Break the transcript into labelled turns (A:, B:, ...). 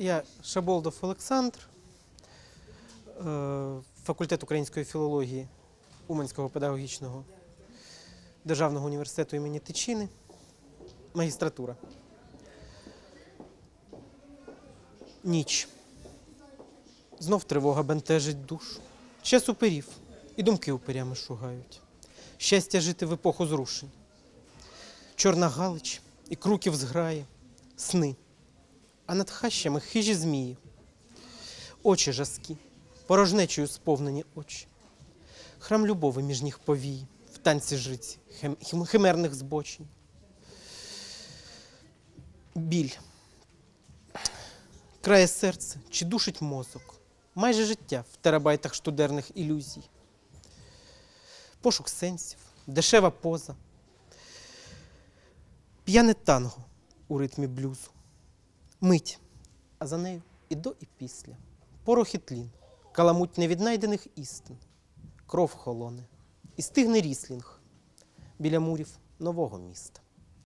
A: Я Шаболдов Олександр, е, факультет української філології Уманського педагогічного державного університету імені Тичини, магістратура. Ніч. Знов тривога бентежить душу. Час уперів, і думки уперями шугають. Щастя жити в епоху зрушень. Чорна галич і круків зграє, сни а над хащами хижі змії. Очі жаскі, порожнечою сповнені очі. Храм любови між ніг повій, в танці хим, хим- химерних збочень. Біль. Крає серце чи душить мозок. Майже життя в терабайтах штудерних ілюзій. Пошук сенсів, дешева поза. П'яне танго у ритмі блюзу. Мить, а за нею і до, і після. Порох і тлін, каламуть невіднайдених істин, кров холоне, і стигне ріслінг біля мурів нового міста.